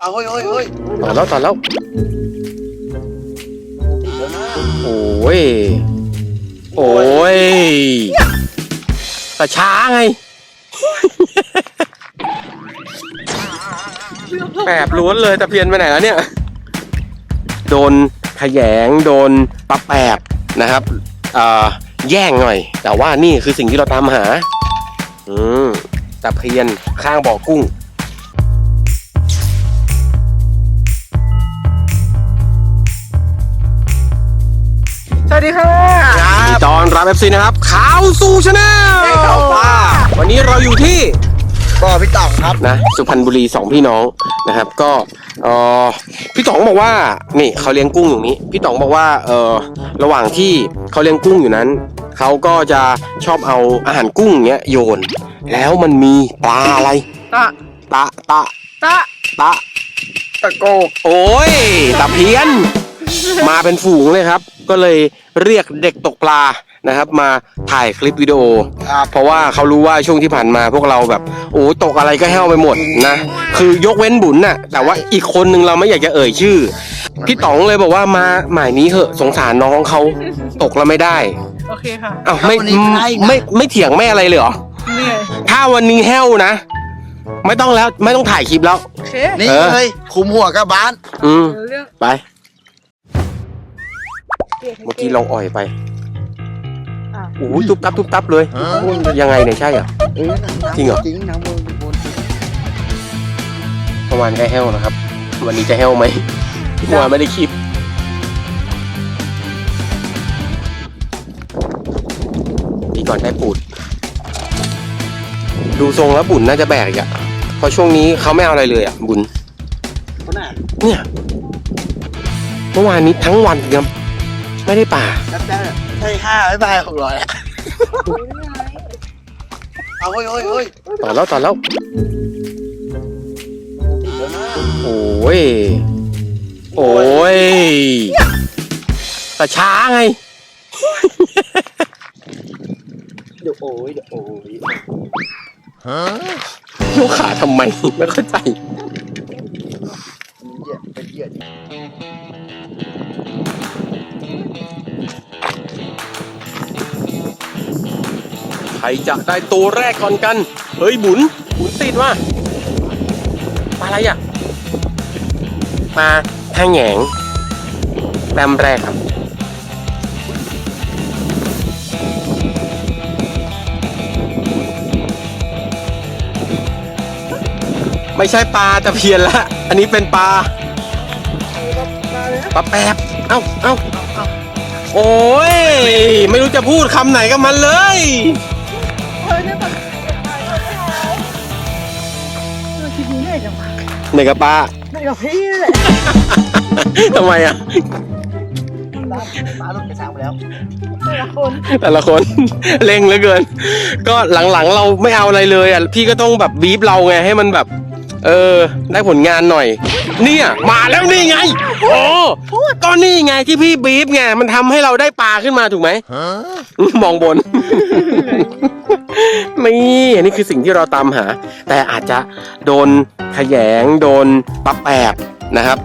เอาเฮ้ยเฮ้ยเฮ้ยต่อแล้วต่อแล้วติดแล้วนะโอ้ย โอ้ยแต่ช้าไง แปบล้วนเลยตะเพียนไปไหนแล้วเนี่ย โดนขยงโดนปลาแปบนะครับเอ่อแย่งหน่อย แต่ว่านี่คือสิ่งที่เราตามหา อืมตะเพียนข้างบ่อกุ้ง สวัสดีค่ะยินดีต้อนรับ FC นะครับข่าวสู่ชาแนลเฮ้ยข่าวฟ้าวันนี้เราอยู่ที่บ่อพี่ต่องครับนะสุพรรณบุรีสองพี่น้องนะครับ ก็เออพี่ต๋องบอกว่านี่เขาเลี้ยงกุ้งอยู่นี้ พี่ต๋องบอกว่าเออระหว่างที่เขาเลี้ยงกุ้งอยู่นั้นเขาก็จะชอบเอาอาหารกุ้งเนี้ยโยน แล้วมันมีปลาอะไรตะตะตะตะตะตะโกกโอ้ยตะเพียน มาเป็นฝูงเลยครับ ก็เลยเรียกเด็กตกปลานะครับ มาถ่ายคลิปวิดีโอครับเพราะว่าเขารู้ว่าช่วงที่ผ่านมาพวกเราแบบโอ้ตกอะไรก็แห้วไปหมดนะ คือยกเว้นบุญน่ะ แต่ว่าอีกคนนึงเราไม่อยากจะเอ่ยชื่อ พี่ต๋องเลยบอกว่ามาหมายนี้เหอะสงสารน้องเขาตกแล้วไม่ได้โอเคค่ะอ้าวไม่ไม่ไม่ไม่เถียงไม่อะไรเลยเหรอนี่ไงถ้าวันนี้แห้วนะ ไม่ต้องแล้วไม่ต้องถ่ายคลิปแล้วโอเคนี่เออ เลยคุมหัวกับบ้าน อืม เดี๋ยวเรื่อง ไป เมื่อกี้ลองอ่อยไปอะโอ้ยตุ๊บตับตุ๊บตับเลย ยังไงเนี่ยใช่เหรอเออน้ำจริงเหรอจริงน้ำวนวนเมื่อวานก็แห้วนะครับ วันนี้จะแห้วไหมเมื่อวานไม่ได้คลิปพี่ก่อนได้ปูด ดูทรงแล้วบุญน่าจะแบกอีกอะเพราะช่วงนี้เขาไม่เอาอะไรเลยอะบุญคนน่ะเนี่ยเมื่อวานนี้ทั้งวันครับ ไม่ได้ป่าแป๊บๆใช่ห้าไม่บายหกร้อยอะเอาเฮ้ยเฮ้ยเฮ้ยต่อแล้วต่อแล้วติดแล้วนะโอ้ย โอ้ยแต่ช้าไงเดี๋ยวโอ้ยเดี๋ยวโอ้ยยกขาทำไมไม่เข้าใจเหยียดเป็นเหยียด ใครจะได้ตัวแรกก่อนกัน เฮ้ยบุญบุญติดว่ะปลาอะไรอะปลาแหงแหงแต้มแรกครับไม่ใช่ปลาตะเพียนละ อันนี้เป็นปลาปลาแปบ เอ้าเอ้าโอ้ย ไม่รู้จะพูดคำไหนกับมันเลย ในี่ยแบบเราคิดนี้ได้จังวะไหนกับปลาได้กับพี่แหละทำไมอะบ้านบ้านรถกระช้างไปแล้ว แต่ละคน แต่ละคนเร่งเหลือเกิน ก็หลังๆเราไม่เอาอะไรเลยอะ พี่ก็ต้องแบบบีบเราไงให้มันแบบ เออ ได้ผลงานหน่อย เนี่ยมาแล้วนี่ไง โอ้ก็นี่ไงที่พี่บีบไง มันทำให้เราได้ปลาขึ้นมาถูกไหมมองบน นี่อันนี้คือสิ่งที่เราตามหา แต่อาจจะโดนขยง โดนปลาแปบนะครับ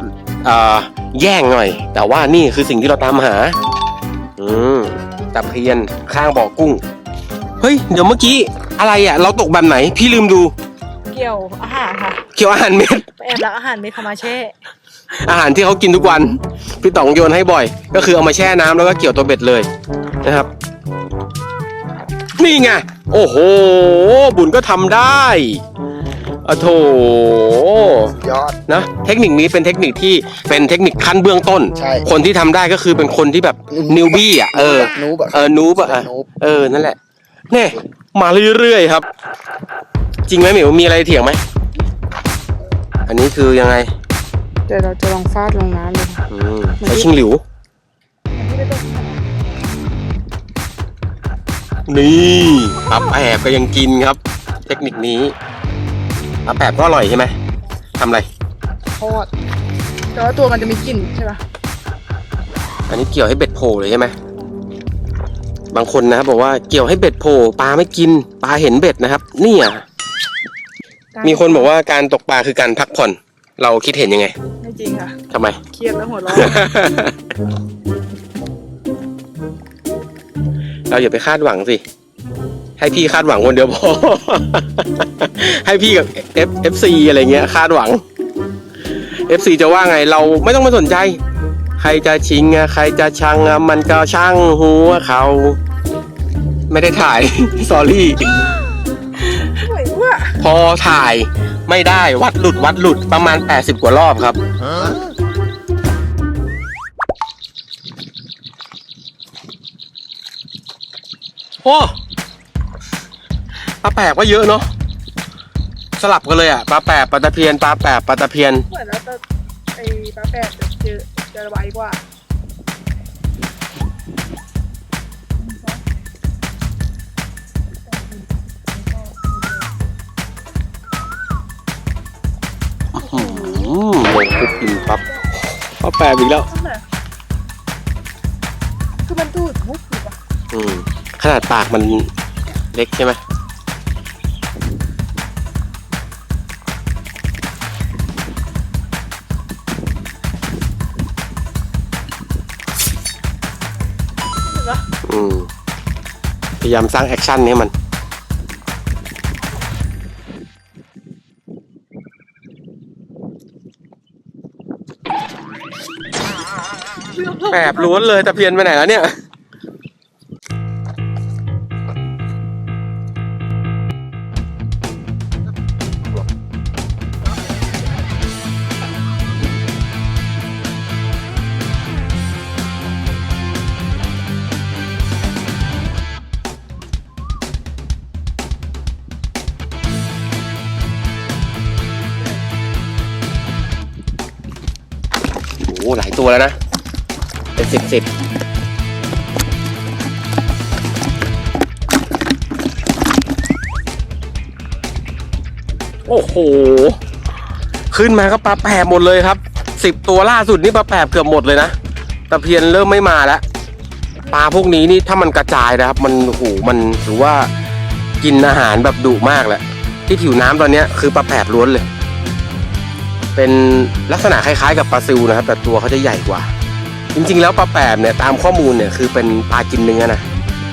เอ่อแย่งหน่อย แต่ว่านี่คือสิ่งที่เราตามหา อืมตะเพียนข้างบ่อกุ้ง เฮ้ย เดี๋ยวเมื่อกี้อะไรอะ เราตกแบบไหน พี่ลืมดู เกี่ยวอาหารค่ะ เกี่ยวอาหารเม็ดไปแอบรักอาหารเม็ดเข้ามาแช่ อาหารที่เขากินทุกวัน พี่ต๋องโยนให้บ่อย ก็คือเอามาแช่น้ำแล้วก็เกี่ยวตัวเบ็ดเลยนะครับ นี่ไง โอ้โห บุญก็ทำได้อะโถยอด นะ เทคนิคนี้เป็นเทคนิคที่เป็นเทคนิคขั้นเบื้องต้น ใช่คนที่ทำได้ก็คือเป็นคนที่แบบนิวบี้อะ เออนูบอะเออ นูบอะนูบเออ นั่นแหละ เนี่ย มาเรื่อยๆครับ จริงไหมหมิว มีอะไรเถียงไหม อันนี้คือยังไงเดี๋ยวเราจะลองฟาดลงน้ำเลยค่ะอืมใช้ชิงหลิวนี่ ปลาแปบก็ยังกินครับ เทคนิคนี้ปลาแปบก็อร่อยใช่ไหมทำอะไรทอดแต่ว่าตัวมันจะมีกลิ่นใช่ปะอันนี้เกี่ยวให้เบ็ดโผล่เลยใช่ไหมบางคนนะครับบอกว่าเกี่ยวให้เบ็ดโผล่ปลาไม่กินปลาเห็นเบ็ดนะครับ เนี่ย มีคนบอกว่าการตกปลาคือการพักผ่อน เราคิดเห็นยังไง ไม่จริงค่ะทำไม เครียดแล้วหัวเราะ เราอย่าไปคาดหวังสิ ให้พี่คาดหวังคนเดียวพอ ให้พี่กับ F FC อะไรเงี้ย คาดหวัง FC จะว่าไงเราไม่ต้องมาสนใจ ใครจะชิงอะใครจะชังอะมันก็ช่างหัวเขา ไม่ได้ถ่าย สอรี่สวยว่ะพอถ่ายไม่ได้วัดหลุดวัดหลุดประมาณ 80 กว่ารอบครับ โอ้ปลาแปลกว่าเยอะเนาะสลับกันเลยอะปลาแปลกปลาตะเพียนปลาแปลกปลาตะเพียนเหมือนแล้วจะไอ้ปลาแปดจะเจอจะไวกว่าอืมลงปุ๊บกินปั๊บปลาแปลกอีกแล้ว ขนาดปากมันเล็กใช่ไหมอืมพยายามสร้างแอคชั่นให้มัน แปบล้วนเลยตะเพียนไปไหนแล้วเนี่ย ตัวแล้วนะ เป็นสิบสิบโอ้โห ขึ้นมาก็ปลาแปบหมดเลยครับสิบตัวล่าสุดนี่ปลาแปบเกือบหมดเลยนะตะเพียนเริ่มไม่มาแล้วปลาพวกนี้นี่ถ้ามันกระจายนะครับ มันโอ้โหมันถือว่ากินอาหารแบบดุมากแหละที่ผิวน้ำตอนเนี้ยคือปลาแปบล้วนเลย เป็นลักษณะคล้ายๆ กับปลาซิวนะครับ แต่ตัวเขาจะใหญ่กว่า จริงๆ แล้วปลาแปบเนี่ยตามข้อมูลเนี่ยคือเป็นปลากินเนื้อนะ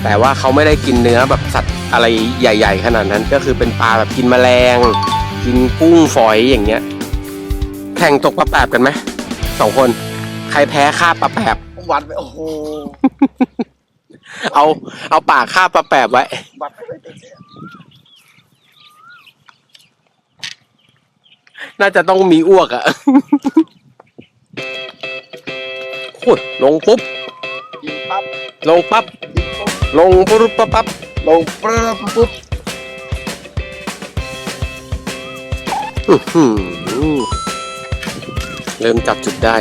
แต่ว่าเขาไม่ได้กินเนื้อแบบสัตว์อะไรใหญ่ ๆ ขนาดนั้น ก็คือเป็นปลาแบบกินแมลง กินกุ้งฝอยอย่างเงี้ย แข่งตกปลาแปบกันไหมสองคน ใครแพ้ฆ่าปลาแปบวัดไปโอ้โหเอาเอาปากฆ่าปลาแปบไว้วัดไปเลย น่าจะต้องมีอ้วกอะขุดลงปุ๊บยิงปั๊บลงปั๊บยิงปุ๊บลงปุ๊บปั๊บปั๊บลงปุ๊บปุ๊บอื้อหือเริ่มจับจุดได้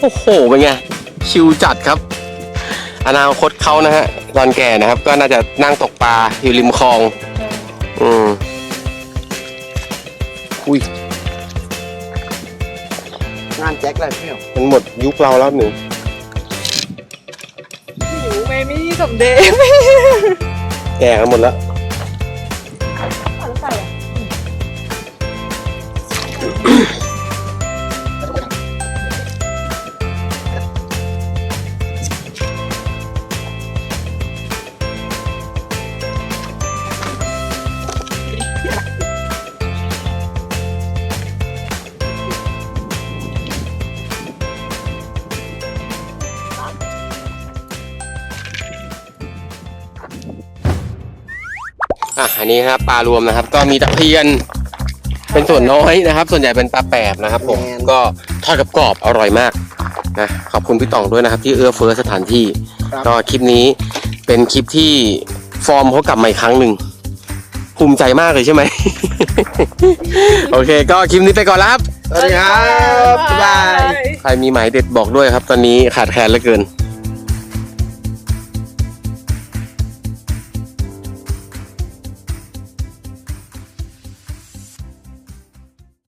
โอ้โห เป็นไง ชิวจัดครับ อนาคตเขานะฮะ ตอนแก่นะครับ ก็น่าจะนั่งตกปลาอยู่ริมคลอง อืมอุ้ยงานแจ็คเลยพี่เหรอมันหมดยุคเราแล้วหนึ่งหิวเมมี่สมเด็จแก่กันหมดแล้วแล้ว อะอันนี้นะครับปลารวมนะครับ ก็มีตะเพียนเป็นส่วนน้อยนะครับ ส่วนใหญ่เป็นปลาแปบนะครับ ผมก็ทอดกับกรอบอร่อยมากนะขอบคุณพี่ต่องด้วยนะครับ ที่เอื้อเฟื้อสถานที่ก็คลิปนี้เป็นคลิปที่ฟอร์มเขากลับมาอีกครั้งหนึ่งภูมิใจมากเลยใช่ไหม โอเค ก็คลิปนี้ไปก่อนแล้วครับ สวัสดีครับ บ๊ายบาย ใครมีหมายเด็ดบอกด้วยครับ ตอนนี้ขาดแคลนเหลือเกิน